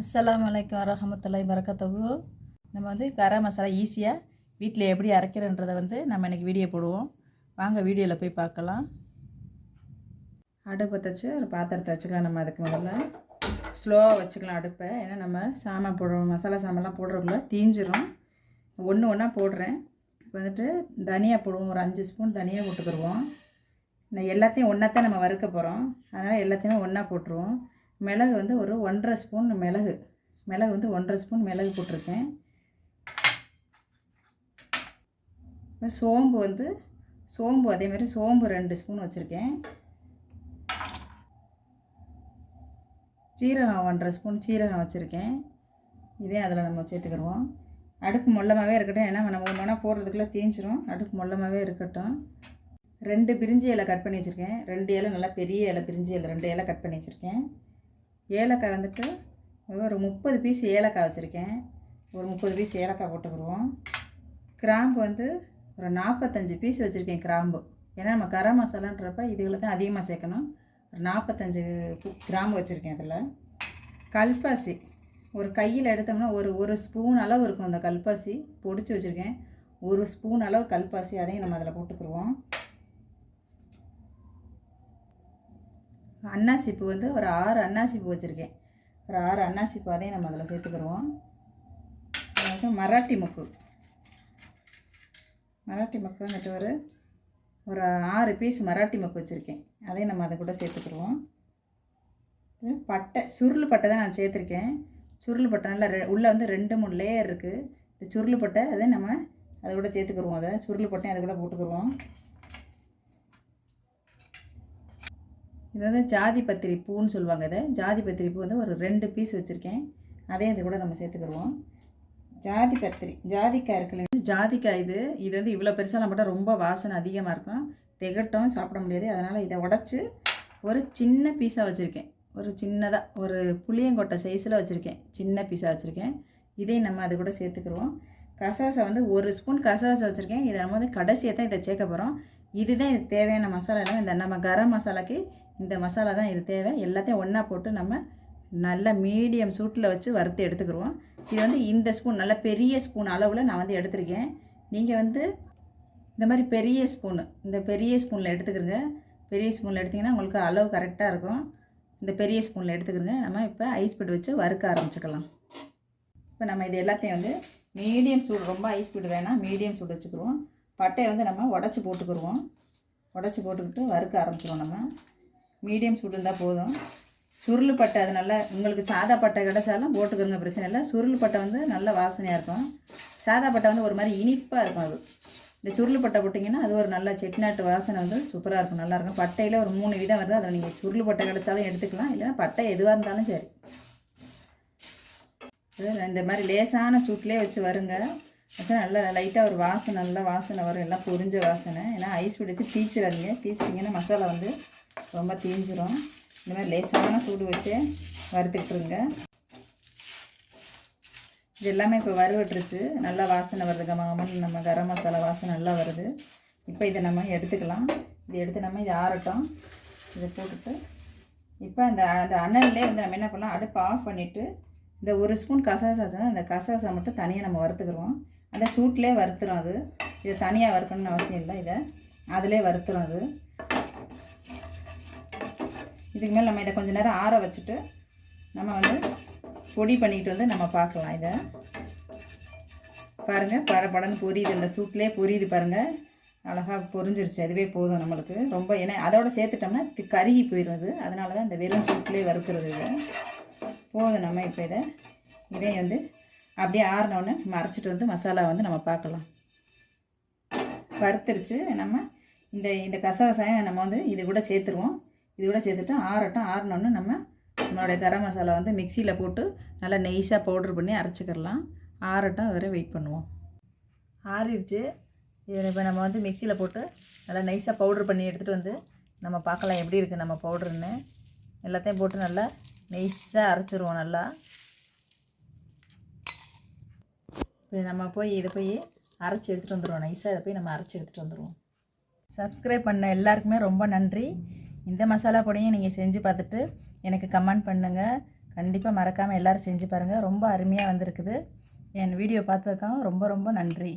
அஸ்லாம் வலைக்கம் வரஹமத்துல்லாஹி வரக்கத்தகு நம்ம வந்து கரம் மசாலா ஈஸியாக வீட்டில் எப்படி அரைக்கிறன்றதை வந்து நம்ம இன்றைக்கி வீடியோ போடுவோம். வாங்க வீடியோவில் போய் பார்க்கலாம். அடுப்பை தச்சு ஒரு பாத்திரத்தை வச்சுக்கலாம் நம்ம அதுக்கு முதல்ல. ஸ்லோவாக வச்சுக்கலாம் அடுப்பை. ஏன்னா நம்ம சாமான் போடுறோம் மசாலா சாமான்லாம் போடுறதுக்குள்ள தீஞ்சிரும். ஒன்று ஒன்றா போடுறேன். இப்போ வந்துட்டு தனியாக போடுவோம். ஒரு அஞ்சு ஸ்பூன் தனியாக போட்டுக்கிடுவோம். இந்த எல்லாத்தையும் ஒன்றா தான் நம்ம வறுக்க போகிறோம் அதனால் எல்லாத்தையுமே ஒன்றா போட்டுருவோம். மிளகு வந்து ஒரு ஒன்றரை ஸ்பூன் மிளகு. மிளகு வந்து ஒன்றரை ஸ்பூன் மிளகு போட்டிருக்கேன். சோம்பு வந்து சோம்பு அதே மாதிரி சோம்பு ரெண்டு ஸ்பூன் வச்சுருக்கேன். சீரகம் ஒன்றரை ஸ்பூன் சீரகம் வச்சுருக்கேன். இதே அதில் நம்ம சேர்த்துக்கிடுவோம். அடுப்பு மொல்லமாகவே இருக்கட்டும். ஏன்னா நம்ம ஒன்றா போடுறதுக்குள்ளே தீஞ்சிரும். அடுப்பு மொல்லமாகவே இருக்கட்டும். ரெண்டு பிரிஞ்சி இலை கட் பண்ணி வச்சுருக்கேன். ரெண்டு இலை நல்லா பெரிய இலை பிரிஞ்சி இலை ரெண்டு இலை கட் பண்ணி வச்சுருக்கேன். ஏலக்காய் வந்துட்டு ஒரு முப்பது பீஸ் ஏலக்காய் வச்சுருக்கேன். ஒரு முப்பது பீஸ் ஏலக்காய் போட்டுக்கிடுவோம். கிராம்பு வந்து ஒரு நாற்பத்தஞ்சு பீஸ் வச்சுருக்கேன் கிராம்பு. ஏன்னா நம்ம கரம் மசாலான்றப்ப இதுகளை தான் அதிகமாக சேர்க்கணும். ஒரு நாற்பத்தஞ்சு கிராம்பு வச்சுருக்கேன் அதில். கல்பாசி. ஒரு கையில் எடுத்தோம்னா ஒரு ஒரு ஸ்பூன் அளவு இருக்கும் அந்த கல்பாசி. பொடிச்சு வச்சுருக்கேன். ஒரு ஸ்பூன் அளவு கல்பாசி அதையும் நம்ம அதில் போட்டுக்கிடுவோம். அன்னாசிப்பூ வந்து ஒரு ஆறு அன்னாசிப்பூ வச்சுருக்கேன். ஒரு ஆறு அன்னாசிப்பூ அதையும் நம்ம அதில் சேர்த்துக்கிடுவோம். அதாவது மராட்டி மொக்கு. மராட்டி மொக்கு வந்துட்டு ஒரு ஒரு ஆறு பீஸ் மராட்டி மொக்கு வச்சுருக்கேன். அதையும் நம்ம அதை கூட சேர்த்துக்கிடுவோம். பட்டை சுருள் பட்டை தான் நான் சேர்த்துருக்கேன். சுருள் பட்டை நல்லா ரெ உள்ளே வந்து ரெண்டு மூணு லேயர் இருக்குது இந்த சுருள் பட்டை அதை நம்ம அதை கூட சேர்த்துக்கிடுவோம். அதை சுருள் பட்டையும் அதை கூட போட்டுக்கிடுவோம். இது வந்து ஜாதி பத்திரி பூன்னு சொல்லுவாங்க இதை. ஜாதி பத்திரி பூ வந்து ஒரு ரெண்டு பீஸ் வச்சுருக்கேன். அதே இது கூட நம்ம சேர்த்துக்கிடுவோம். ஜாதி பத்திரி ஜாதிக்காய் இருக்குல்ல ஜாதிக்காய் இது. இது வந்து இவ்வளோ பெருசாக போட்டால் ரொம்ப வாசனை அதிகமாக இருக்கும். திகட்டும் சாப்பிட முடியாது. அதனால் இதை உடச்சி ஒரு சின்ன பீஸாக வச்சுருக்கேன். ஒரு சின்னதாக ஒரு புளியங்கொட்டை சைஸில் வச்சுருக்கேன். சின்ன பீஸாக வச்சுருக்கேன். இதையும் நம்ம அது கூட சேர்த்துக்கிடுவோம். கசகசா வந்து ஒரு ஸ்பூன் கசகசா வச்சுருக்கேன். இதை நம்ம வந்து கடைசியாக தான் இதை சேர்க்க போகிறோம் இதுதான் இதுக்கு தேவையான மசாலா எல்லாம். இந்த நம்ம கரம் மசாலாக்கு இந்த மசாலா தான் இது தேவை. எல்லாத்தையும் ஒன்றா போட்டு நம்ம நல்லா மீடியம் சூட்டில் வச்சு வறுத்து எடுத்துக்கிடுவோம் இது வந்து இந்த ஸ்பூன் நல்ல பெரிய ஸ்பூன் அளவில் நான் வந்து எடுத்திருக்கேன். நீங்கள் வந்து இந்த மாதிரி பெரிய ஸ்பூனு இந்த பெரிய ஸ்பூனில் எடுத்துக்கிறங்க பெரிய ஸ்பூனில் எடுத்திங்கன்னா உங்களுக்கு அளவு கரெக்டாக இருக்கும். இந்த பெரிய ஸ்பூனில் எடுத்துக்கிறங்க நம்ம இப்போ ஐஸ் பீட் வச்சு வறுக்க ஆரம்பிச்சுக்கலாம். இப்போ நம்ம இது எல்லாத்தையும் வந்து மீடியம் சூடு ரொம்ப ஐஸ் பிட் வேணாம். மீடியம் சூடு வச்சுக்கிடுவோம் பட்டையை வந்து நம்ம உடச்சி போட்டுக்கிடுவோம் உடச்சி போட்டுக்கிட்டு வறுக்க ஆரம்பிச்சிடுவோம் நம்ம. மீடியம் சூடு இருந்தால் போதும். சுருள் பட்டை அது நல்லா உங்களுக்கு சாதா பட்டை கிடைச்சாலும் போட்டுக்கிறங்க பிரச்சனை இல்லை. சுருள் பட்டை வந்து நல்ல வாசனையாக இருக்கும். சாதா பட்டை வந்து ஒரு மாதிரி இனிப்பாக இருக்கும் அது. இந்த சுருள் பட்டை போட்டிங்கன்னா அது ஒரு நல்ல செட்டிநாட்டு வாசனை வந்து சூப்பராக இருக்கும் நல்லாயிருக்கும் பட்டையில் ஒரு மூணு விதம் வருது. அதை நீங்கள் சுருள் பட்டை கிடைச்சாலும் எடுத்துக்கலாம் இல்லைன்னா பட்டை எதுவாக இருந்தாலும் சரி. இந்த மாதிரி லேசான சூட்லேயே வச்சு வருங்க. ஆக்சுவலாக நல்லா லைட்டாக ஒரு வாசனை நல்லா வாசனை வரும். எல்லாம் பொரிஞ்ச வாசனை. ஏன்னா ஐஸ் பிடிச்சி தீச்சிடாதீங்க தீச்சிட்டிங்கன்னா மசாலா வந்து ரொம்ப தீஞ்சிரும். இந்த மாதிரி லேசான சூடு வச்சு வறுத்துக்கிட்டுருங்க இது எல்லாமே இப்போ வறுவட்டுருச்சு. நல்லா வாசனை வருது கமகமன் நம்ம கரம் மசாலா வாசனை நல்லா வருது. இப்போ இதை நம்ம எடுத்துக்கலாம். இது எடுத்து நம்ம இது ஆறட்டும். இதை போட்டுட்டு இப்போ அந்த அந்த அனல்லே வந்து நம்ம என்ன பண்ணலாம்? அடுப்பு ஆஃப் பண்ணிவிட்டு இந்த ஒரு ஸ்பூன் கசகசா அந்த இந்த கசகசா மட்டும் தனியாக நம்ம வறுத்துக்கிறோம் அந்த சூட்டிலே வறுத்துரும் அது. இது தனியாக வறுக்கணும்னு அவசியம் இல்லை இதை. அதிலே வறுத்துரும் அது. இதுக்கு மேலே நம்ம இதை கொஞ்சம் நேரம் ஆற வச்சுட்டு நம்ம வந்து பொடி பண்ணிட்டு வந்து நம்ம பார்க்கலாம் இதை. பாருங்கள் பட பொரியுது. இந்த சூட்லேயே பொரியுது பாருங்கள் அழகாக பொரிஞ்சிருச்சு. அதுவே போதும் நம்மளுக்கு. ரொம்ப ஏன்னா அதோட சேர்த்துட்டோம்னா கருகி போயிடுறது அதனால தான் இந்த வெறும் சூட்லேயே வறுக்கிறது இதை. போதும் நம்ம இப்போ இதை. இதை வந்து அப்படியே ஆறினோடனே நம்ம அரைச்சிட்டு வந்து மசாலா வந்து நம்ம பார்க்கலாம். வறுத்துருச்சு. நம்ம இந்த இந்த கசகசாயம் நம்ம வந்து இது கூட சேர்த்துருவோம். இது கூட சேர்த்துட்டு ஆறட்டும். ஆறினோன்னு நம்ம நம்மளுடைய கரம் மசாலா வந்து மிக்சியில் போட்டு நல்லா நெய்ஸாக பவுட்ரு பண்ணி அரைச்சிக்கிறலாம் ஆறட்டும். அதுவரை வெயிட் பண்ணுவோம். ஆறிடுச்சு இதில் இப்போ நம்ம வந்து மிக்சியில் போட்டு நல்லா நைஸாக பவுட்ரு பண்ணி எடுத்துகிட்டு வந்து நம்ம பார்க்கலாம் எப்படி இருக்குது நம்ம பவுட்ருன்னு. எல்லாத்தையும் போட்டு நல்லா நைஸாக அரைச்சிருவோம் நல்லா. இப்போ நம்ம போய் இதை போய் அரைச்சி எடுத்துகிட்டு வந்துடுவோம் நைஸாக இதை போய் நம்ம அரைச்சி எடுத்துகிட்டு வந்துடுவோம் சப்ஸ்கிரைப் பண்ண எல்லாருக்குமே ரொம்ப நன்றி. இந்த மசாலா பொடியும் நீங்கள் செஞ்சு பார்த்துட்டு எனக்கு கமெண்ட் பண்ணுங்கள் கண்டிப்பாக மறக்காமல் எல்லோரும் செஞ்சு பாருங்கள் ரொம்ப அருமையாக வந்திருக்குது. என் வீடியோ பார்த்ததுக்காக ரொம்ப ரொம்ப நன்றி.